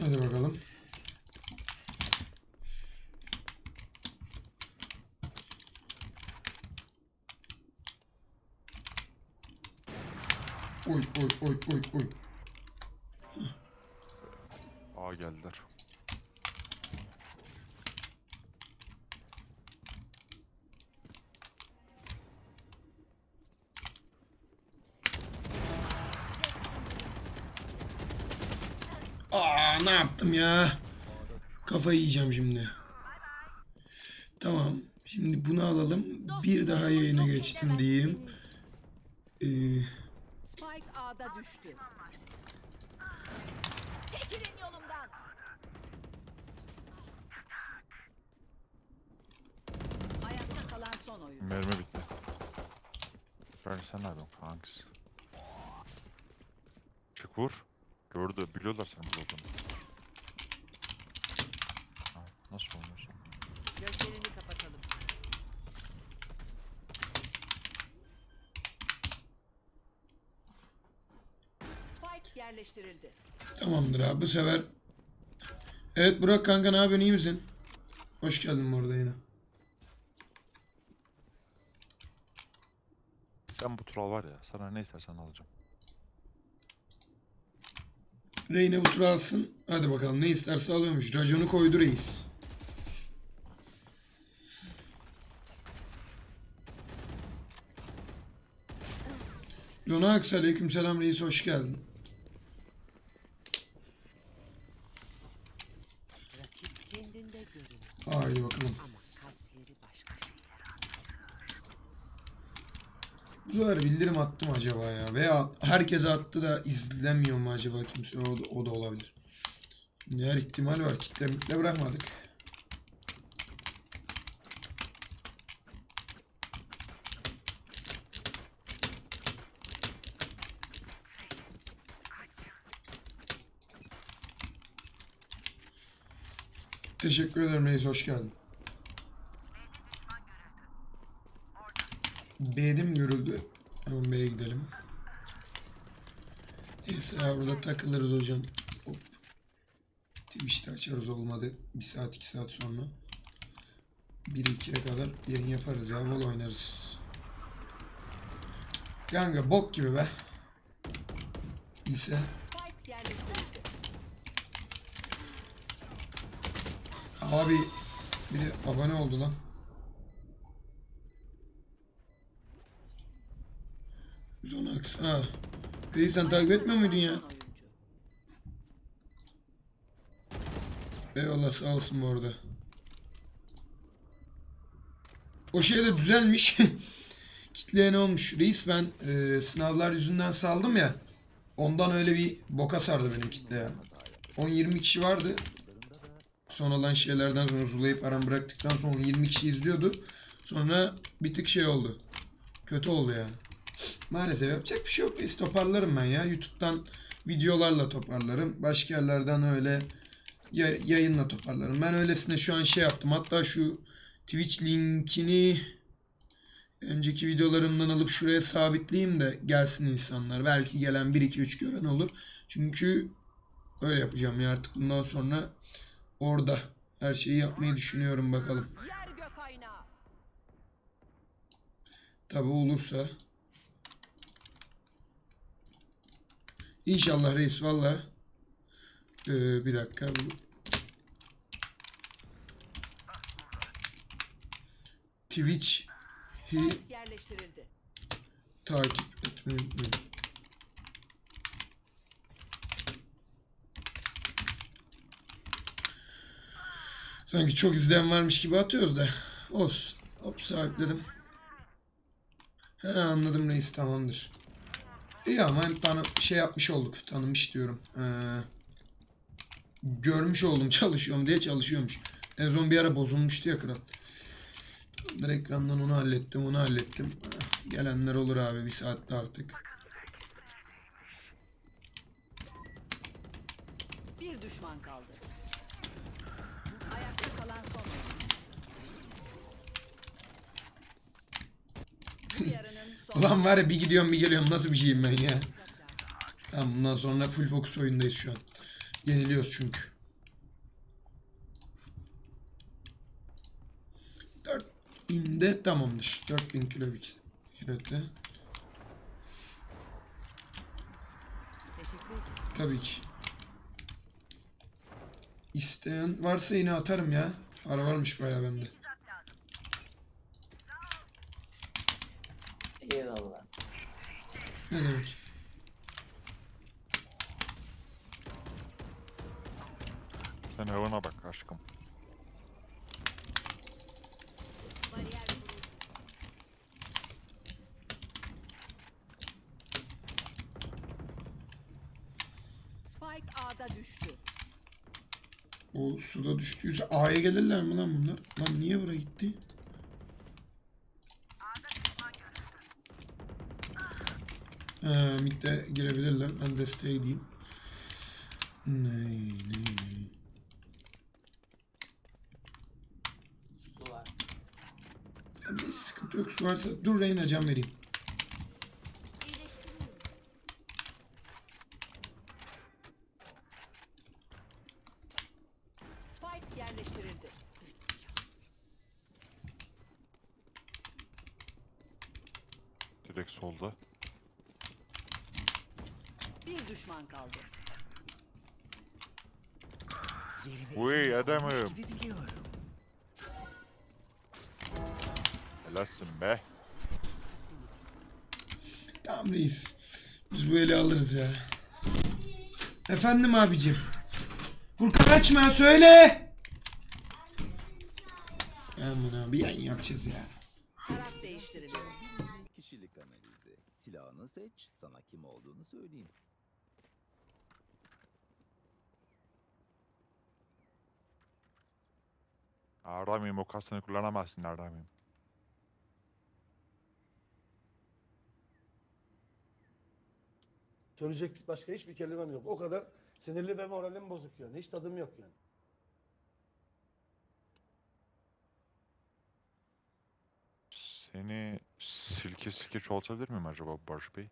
Hadi bakalım. Oy oy oy oy oy. A geldiler. Aa ne yaptım ya? Kafayı yiyeceğim şimdi. Tamam. Şimdi bunu alalım. Bir daha yayına geçtim diyeyim. Ee, Spike A'da düştü. Çekilin yolumdan. Ayakta kalan son oyun. Mermi bitti. Ben sen ne yapıyorsun kankası? Çık vur. Gördü. Biliyorlar senin burada olduğunu. Nasıl oynuyorsun? Gözlerini kapatalım. Spike yerleştirildi. tamamdır abi bu sefer. Evet Burak kanka ne yapıyorsun iyi misin? Hoş geldin bu arada yine. Sen bu tural var ya. Sana ne istersen alacağım. Reyne bu tur alsın. Hadi bakalım ne isterse alıyormuş. Raconu koydu reis. Ronax aleykümselam reis hoş geldin. Haydi bakalım. Bu sefer bildirim attım acaba ya. Veya herkese attı da izlemiyor mu acaba kimse? O da, o da olabilir. Şimdi her ihtimal var. Kitle mitle bırakmadık. Teşekkür ederim reis. Hoş geldin. B'de mi görüldü? Hemen B'ye gidelim. Neyse ya burada takılırız hocam. Hop. Twitch'te açarız olmadı. Bir saat iki saat sonra. 1-2'ye kadar yayın yaparız ya. Bol oynarız. Kanka bok gibi be. İyiyse. Spike yerleştirildi. Abi biri abone oldu lan. Zonax. Ha. Reis sen takip etmiyor muydun ya? Eyvallah sağ olsun bu arada. O şey de düzelmiş. Kitleye ne olmuş? Reis ben e, sınavlar yüzünden saldım ya. Ondan öyle bir boka sardı benim kitle ya. 10-20 kişi vardı. Son olan şeylerden sonra zulayıp aram bıraktıktan sonra 20 kişi izliyordu. Sonra bir tık şey oldu. Kötü oldu yani. Maalesef yapacak bir şey yok. Reis toparlarım ben ya. YouTube'dan videolarla toparlarım. Başka yerlerden öyle ya- yayınla toparlarım. Ben öylesine şu an şey yaptım. Hatta şu Twitch linkini önceki videolarımdan alıp şuraya sabitleyeyim de gelsin insanlar. Belki gelen 1 2 3 gören olur. Çünkü öyle yapacağım ya artık bundan sonra orada her şeyi yapmayı düşünüyorum bakalım. Tabi olursa. İnşallah reis valla. Ee, bir dakika. Twitch fi takip etmeyi Sanki çok izleyen varmış gibi atıyoruz da. Olsun. Hop sahipledim. He anladım reis tamamdır. İyi ama hem tanı şey yapmış olduk. Tanımış diyorum. Ee, görmüş oldum çalışıyorum diye çalışıyormuş. En son bir ara bozulmuştu ya kral. Tamamdır ekrandan onu hallettim onu hallettim. Gelenler olur abi bir saatte artık. Bir düşman kaldı. Ayakta kalan son oyuncu. Bu yarının son Ulan var ya bir gidiyorum bir geliyorum nasıl bir şeyim ben ya. Tamam bundan sonra full focus oyundayız şu an. Yeniliyoruz çünkü. 4000 de tamamdır. 4000 kilobit. Kilometre. Teşekkür ederim. Tabii ki. İsteyen varsa yine atarım ya. Para varmış bayağı bende. Ne demek? Sen havana bak aşkım. Spike A'da düştü. O suda düştüyse A'ya gelirler mi lan bunlar? Lan niye buraya gitti? Ha, midde girebilirler. Ben desteğe gideyim. Ne, ne, ne. Su var. Ya bir sıkıntı yok. Su varsa dur Reyna can vereyim. İyileştiriyorum. Spike yerleştirildi. Direkt solda. Bir düşman kaldı. Uy adamım. Helalsin be. Tamam reis. Biz bu eli alırız ya. Efendim abicim. Furkan açma söyle. Aman abi yan yapacağız ya. Taraf. Kişilik analizi. Silahını seç, sana kim olduğunu söyleyeyim. Aramim o kasını kullanamazsın aramim. Söyleyecek başka hiçbir kelimem yok. O kadar sinirli ve moralim bozuk yani. Hiç tadım yok yani. Seni silke silke çoğaltabilir miyim acaba Barış Bey?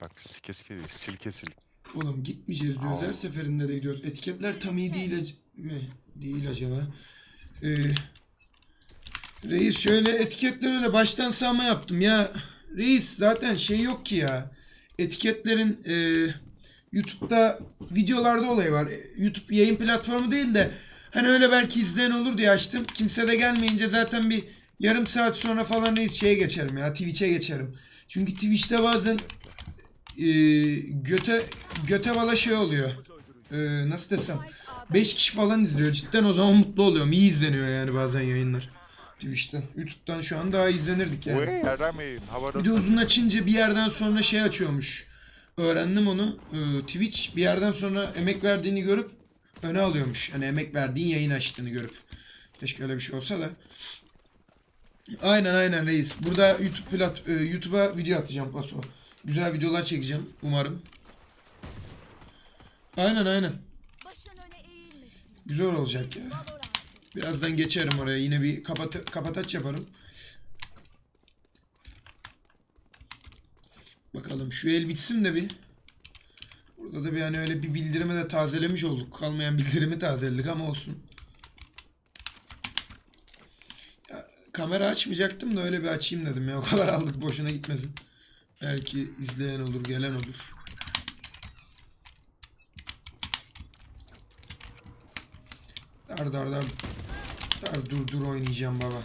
Bak silke silke değil, silke silke. Oğlum gitmeyeceğiz diyoruz. Her seferinde de gidiyoruz. Etiketler tam iyi değil, ac- mi? değil acaba. Ee, reis şöyle etiketler öyle baştan sağma yaptım ya. Reis zaten şey yok ki ya. Etiketlerin e, YouTube'da videolarda olayı var. YouTube yayın platformu değil de hani öyle belki izleyen olur diye açtım. Kimse de gelmeyince zaten bir yarım saat sonra falan reis şeye geçerim ya. Twitch'e geçerim. Çünkü Twitch'te bazen e, göte göte bala şey oluyor. E, nasıl desem? Spike A'da 5 kişi falan izliyor. Cidden o zaman mutlu oluyorum. İyi izleniyor yani bazen yayınlar. Twitch'ten. YouTube'dan şu an daha izlenirdik yani. Bir de uzun açınca bir yerden sonra şey açıyormuş. Öğrendim onu. Ee, Twitch bir yerden sonra emek verdiğini görüp öne alıyormuş. Hani emek verdiğin yayın açtığını görüp. Keşke öyle bir şey olsa da. Aynen aynen reis. Burada YouTube plat e, YouTube'a video atacağım paso. Güzel videolar çekeceğim umarım. Aynen aynen. Güzel olacak ya. Birazdan geçerim oraya. Yine bir kapat kapataç yaparım. Bakalım şu el bitsin de bir. Burada da bir hani öyle bir bildirimi de tazelemiş olduk. Kalmayan bildirimi tazeledik ama olsun. Ya, kamera açmayacaktım da öyle bir açayım dedim ya. O kadar aldık boşuna gitmesin. Belki izleyen olur, gelen olur. Dar dar dar. Dar dur dur oynayacağım baba.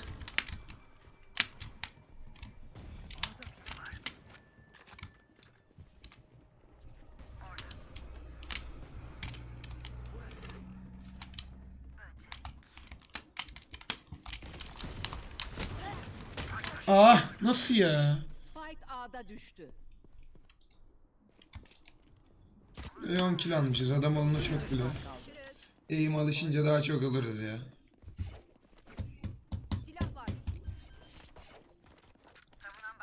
Ah nasıl ya? Spike A'da düştü. 10 kilo almışız. Adam alına çok bile. Eğim alışınca daha çok alırız ya. Silah var.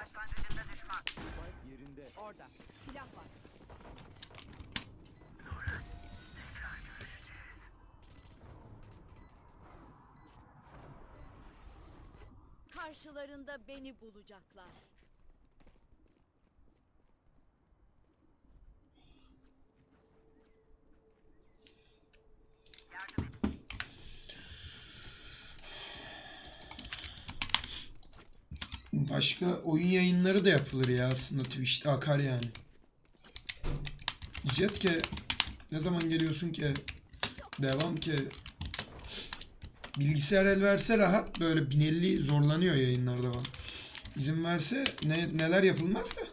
Spike yerinde. Orada. Silah var. Karşılarında beni bulacaklar. Başka oyun yayınları da yapılır ya aslında Twitch'te akar yani. Jetke ne zaman geliyorsun ki? Devam ki Bilgisayar el verse rahat böyle 1050 zorlanıyor yayınlarda falan. İzin verse ne, neler yapılmaz da.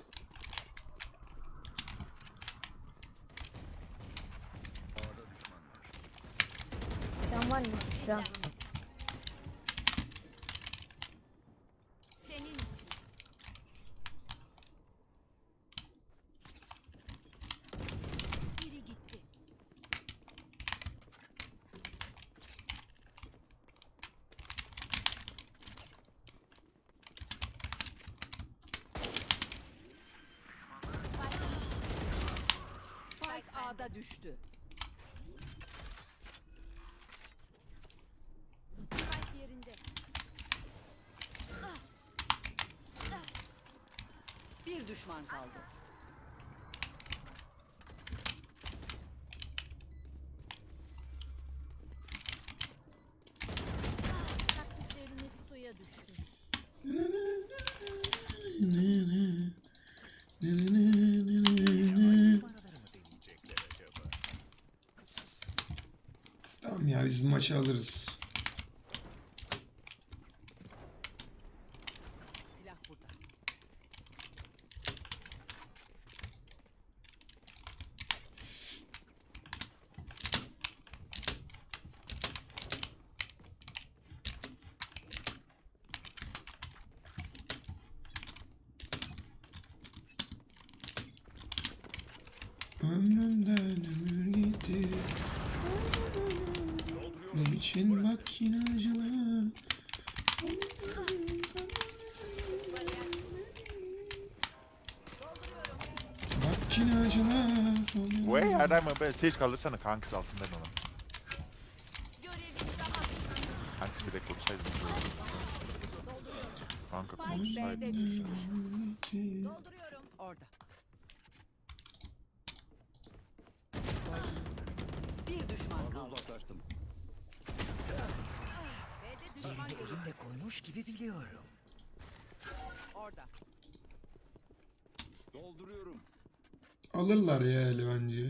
Can var. Düşman kaldı. Taktikleriniz suya düştü. Tamam ya biz bu maçı alırız. Silah burada. Ömrümden ömür gitti. Ne için bak yine acılar. Bak yine acılar. Vay yerden mi? Kaldırsana kankası altından ona. Kankası bir de kursaydın. Kanka Spike kursaydın. B'de düştü. Dolduruyorum. Orada. Bir düşman kaldı. Uzaklaştım. B'de düşman görüldü. Elimle koymuş gibi biliyorum. Orada. Dolduruyorum. Alırlar ya eli bence.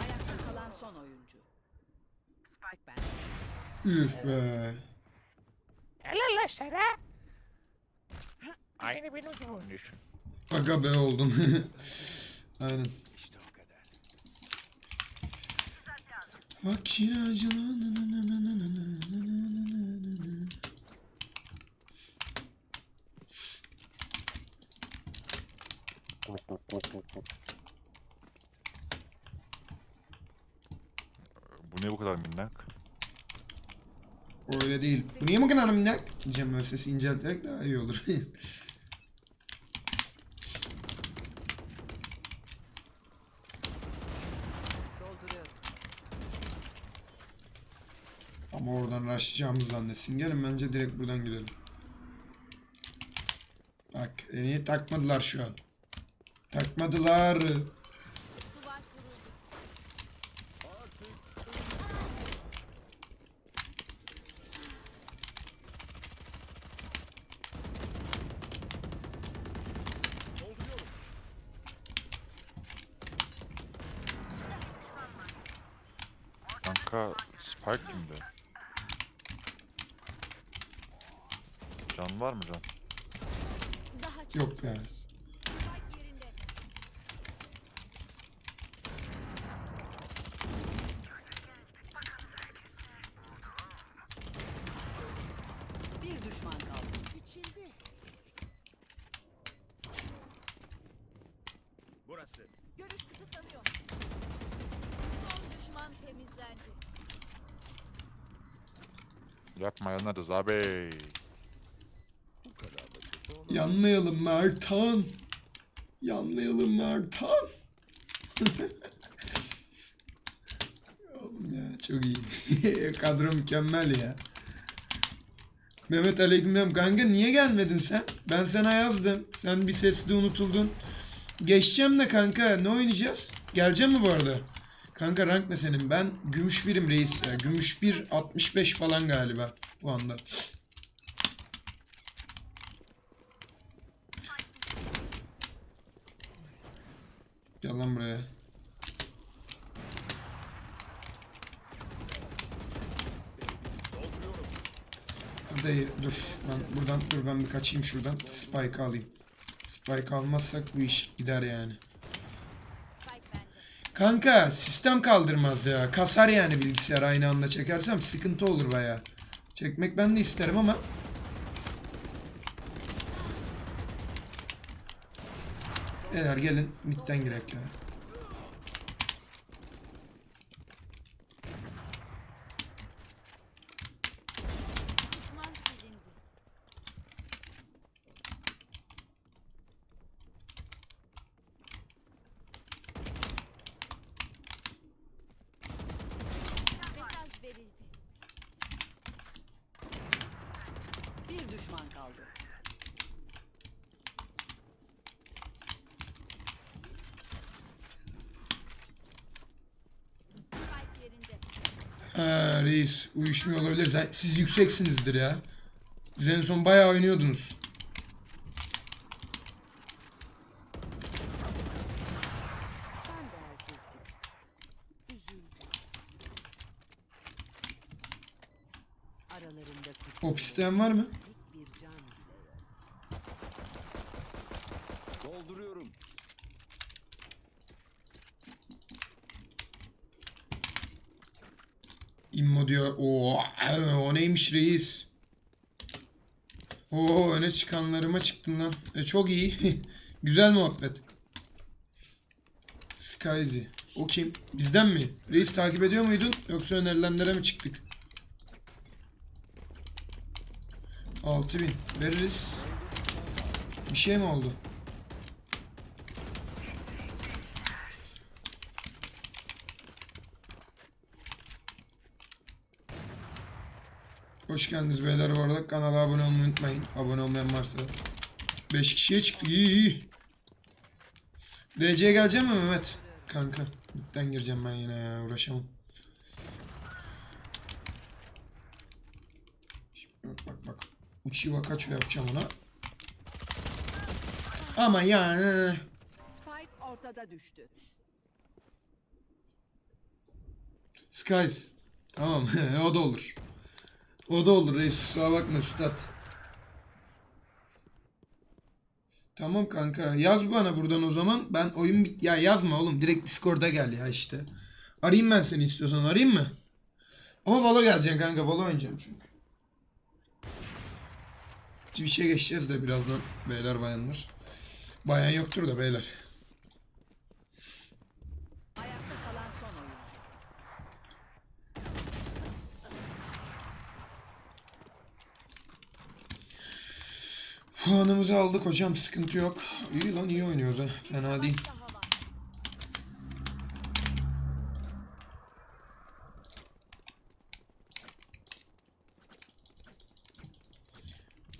Ayakta kalan son oyuncu. Spike ben. Üf be. Sana. Aynı benim gibi oynuyorsun. Aga be oldum. Aynen. İşte o kadar. Bak acılar. Bu ne bu kadar minnak? Öyle değil. Bu niye bu kadar minnak? Diyeceğim böyle incelterek daha iyi olur. Ama oradan rushlayacağımız zannetsin. Gelin bence direkt buradan gidelim. Bak beni takmadılar şu an. Takmadılar. Spike kimde? Can var mı can? Yok yani. Spike yerinde. Bir düşman kaldı. Biçildi. Burası. Görüş kısıtlanıyor. Son düşman temizlendi. Yapma yanarız abi. Yanmayalım Mertan. Yanmayalım Mertan. Oğlum ya Çok iyi. Kadro mükemmel ya. Mehmet Aleykümselam. Kanka niye gelmedin sen? Ben sana yazdım. Sen bir sesli unutuldun. Geçeceğim de kanka ne oynayacağız? Geleceğim mi bu arada? Kanka rank ne senin? Ben gümüş birim reis ya. Gümüş bir 65 falan galiba bu anda. Gel lan buraya. Dayı dur. Ben buradan dur ben bir kaçayım şuradan. Spike alayım. Spike almazsak bu iş gider yani. Kanka sistem kaldırmaz ya. Kasar yani bilgisayar aynı anda çekersem sıkıntı olur baya. Çekmek ben de isterim ama. Beyler gelin midden girek ya. Düşman silindi. Mesaj verildi. Bir düşman kaldı. Spike yerinde. Ha reis uyuşmuyor olabilir. Siz yükseksinizdir ya. Siz son bayağı oynuyordunuz. Hop isteyen var mı? Dolduruyorum. İmmo diyor. Oo, o neymiş reis? Oo öne çıkanlarıma çıktın lan. E, çok iyi. Güzel muhabbet. Skyzy. O kim? Bizden mi? Reis takip ediyor muydun? Yoksa önerilenlere mi çıktık? 6000 veririz. Bir şey mi oldu? Hoş geldiniz beyler bu arada. Kanala abone olmayı unutmayın. Abone olmayan varsa. 5 kişiye çıktı. İyi iyi. DC'ye geleceğim mi Mehmet? Kanka. Lütfen gireceğim ben yine ya. Uğraşamam. Bak bak bak. Uchiwa kaço yapacağım ona. Ama yani. Spike ortada düştü. Skies. Tamam. o da olur. O da olur reis. Kusura bakma üstad. Tamam kanka. Yaz bana buradan o zaman. Ben oyun bit... Ya yazma oğlum. Direkt Discord'a gel ya işte. Arayayım ben seni istiyorsan. Arayayım mı? Ama Valo geleceksin kanka. Valo oynayacağım çünkü. Twitch'e geçeceğiz de birazdan beyler bayanlar. Bayan yoktur da beyler. Ayakta kalan son oyuncu. Puanımızı aldık hocam. Sıkıntı yok. İyi lan iyi oynuyoruz ha. Fena değil.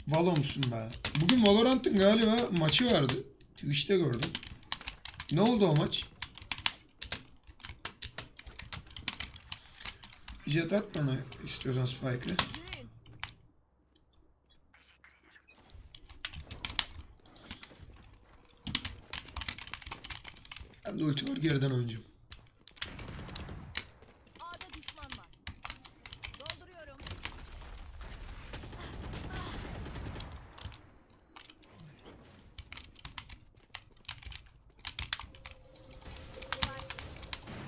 Valo musun be? Bugün Valorant'ın galiba maçı vardı. Twitch'te gördüm. Ne oldu o maç? Jet at bana istiyorsan Spike'ı. Var geriden oynayacağım. A'da düşman var. Dolduruyorum.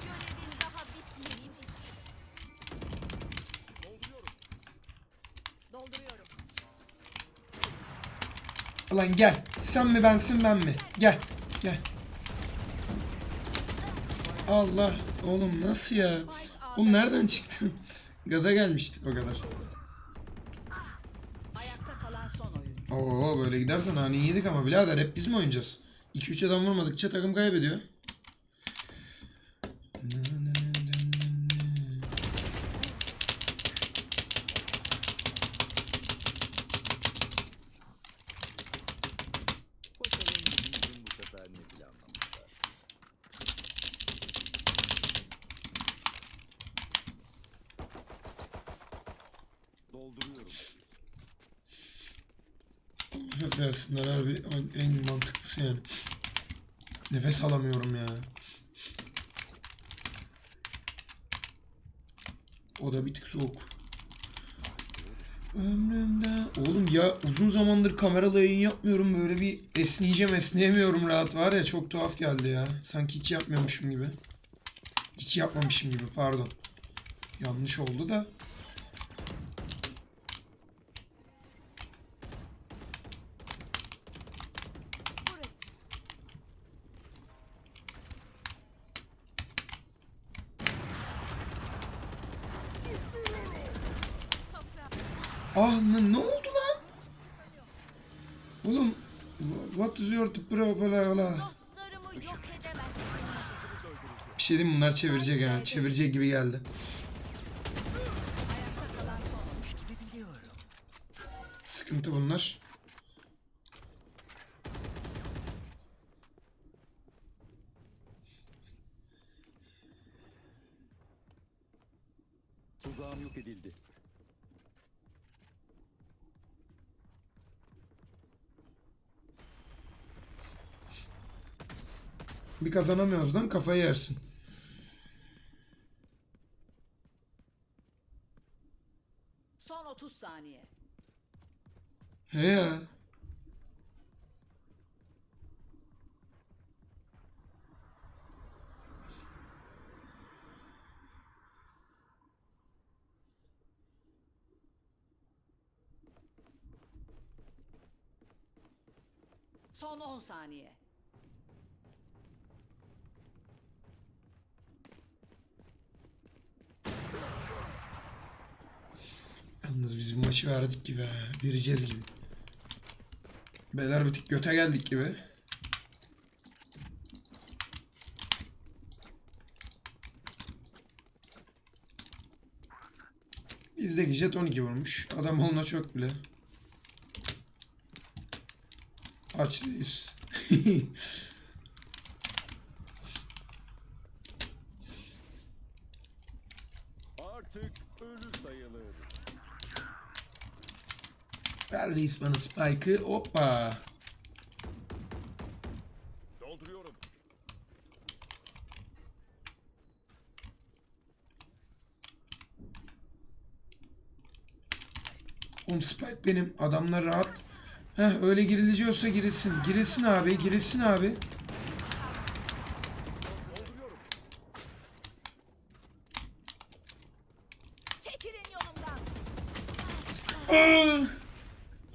Görevin daha bitmemiş. Dolduruyorum. Ulan gel. Sen mi bensin ben mi? Gel. Gel. Allah. Oğlum nasıl ya? Oğlum nereden çıktın? Gaza gelmiştik o kadar. Oo böyle gidersen hani yedik ama birader hep biz mi oynayacağız? 2-3 adam vurmadıkça takım kaybediyor. Versinler en- en mantıklısı yani. Nefes alamıyorum ya. O da bir tık soğuk. Ömrümde... Oğlum ya uzun zamandır kameralı yayın yapmıyorum. Böyle bir esneyeceğim esneyemiyorum rahat var ya çok tuhaf geldi ya. Sanki hiç yapmıyormuşum gibi. Hiç yapmamışım gibi pardon. Yanlış oldu da. Ah ne, ne oldu lan? Oğlum what is your problem? Dostlarımı yok edemezsin. Bir şey diyeyim mi? bunlar çevirecek yani. Çevirecek gibi geldi. Sıkıntı bunlar. Bir kazanamıyoruz lan kafayı yersin. Son 30 saniye. He ya. Son 10 saniye. Yalnız biz bu maçı verdik gibi ha. Vereceğiz gibi. Beyler bir tık göte geldik gibi. Bizdeki jet 12 vurmuş. Adam onunla çok bile. Açlıyız. Artık ölü sayılır. Ver bana Spike'ı. Hoppa. Dolduruyorum. Oğlum Spike benim. Adamlar rahat. Heh öyle giriliyorsa girilsin. Girilsin abi. Girilsin abi. Çekilin yolumdan. Aa!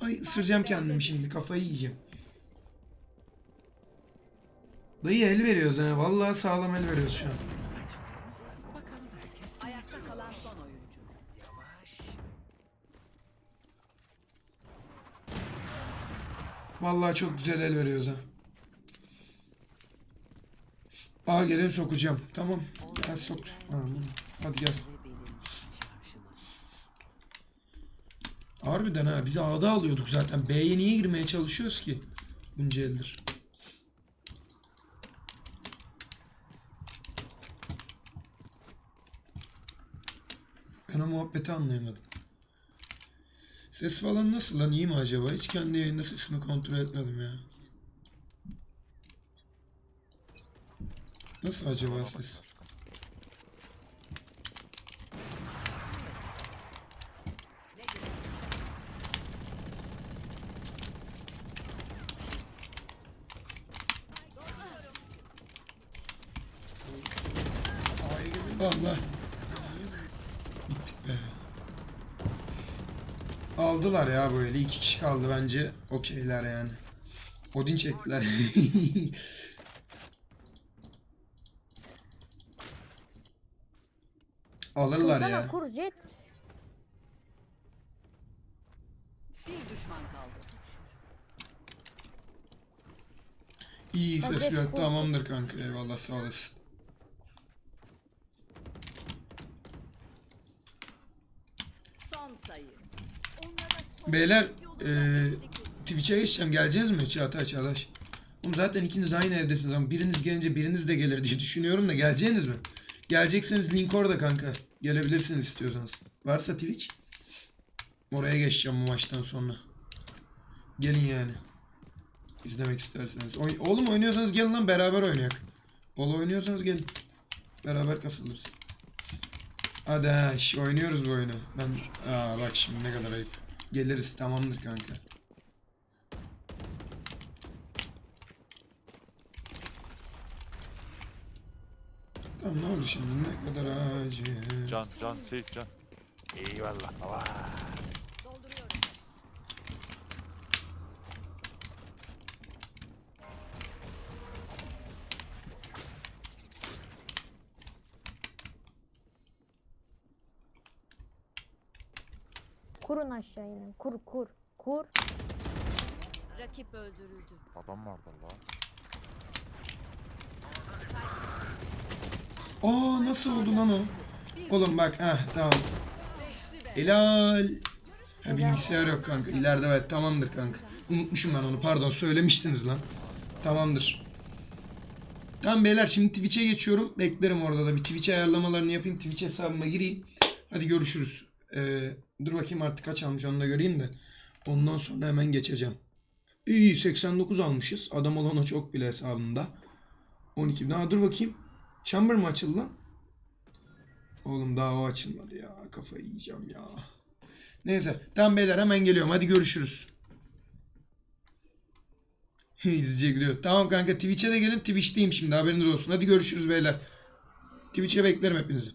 Ay ısıracağım kendimi şimdi. Kafayı yiyeceğim. Dayı el veriyoruz ha. Vallahi sağlam el veriyoruz şu an. Ayakta kalan son oyuncu. Vallahi çok güzel el veriyoruz ha. Aa gelin sokacağım. Tamam. Gel sok. Hadi gel. Harbiden ha. Biz A'da alıyorduk zaten. B'ye niye girmeye çalışıyoruz ki? Bunca eldir. Ben o muhabbeti anlayamadım. Ses falan nasıl lan? İyi mi acaba? Hiç kendi yayında sesini kontrol etmedim ya. Nasıl acaba ses? Ne güzel. Allah. Be. Aldılar ya böyle. iki kişi kaldı bence. Okeyler yani. Odin çektiler. Alırlar Kursana ya. kur jet. Bir düşman kaldı. İyi Hadi ses yok. kur. Tamamdır kanka. Eyvallah sağ olasın. Son sayı. Onlara son Beyler et. Twitch'e geçeceğim. Geleceğiz mi? Çağatay Çağdaş. Oğlum zaten ikiniz aynı evdesiniz ama biriniz gelince biriniz de gelir diye düşünüyorum da geleceğiniz mi? Gelecekseniz link orada kanka. Gelebilirsiniz istiyorsanız. Varsa Twitch. Oraya geçeceğim bu maçtan sonra. Gelin yani. İzlemek isterseniz. Oy- Oğlum oynuyorsanız gelin lan beraber oynayak. Bol oynuyorsanız gelin. Beraber kasılırız. Hadi ha oynuyoruz bu oyunu. Ben aa bak şimdi ne kadar ayıp. Geliriz tamamdır kanka. Tamam ne oldu şimdi ne kadar acı. Can, can, Seyit can. Eyvallah. Vay. Kurun aşağı yine. Kur kur. Kur. Rakip öldürüldü. Adam vardı la. Aa nasıl oldu lan o? Oğlum bak ha tamam. Helal. Ha, bilgisayar yok kanka. İleride evet tamamdır kanka. Unutmuşum ben onu pardon söylemiştiniz lan. Tamamdır. Tamam beyler şimdi Twitch'e geçiyorum. Beklerim orada da bir Twitch ayarlamalarını yapayım. Twitch hesabıma gireyim. Hadi görüşürüz. Ee, dur bakayım artık kaç almış onu da göreyim de. Ondan sonra hemen geçeceğim. İyi 89 almışız. Adam olana çok bile hesabında. 12. Daha dur bakayım. Chamber mı açıldı lan? Oğlum daha o açılmadı ya. Kafayı yiyeceğim ya. Neyse. Tamam beyler hemen geliyorum. Hadi görüşürüz. İzleyecek diyor. Tamam kanka Twitch'e de gelin. Twitch'teyim şimdi haberiniz olsun. Hadi görüşürüz beyler. Twitch'e beklerim hepinizi.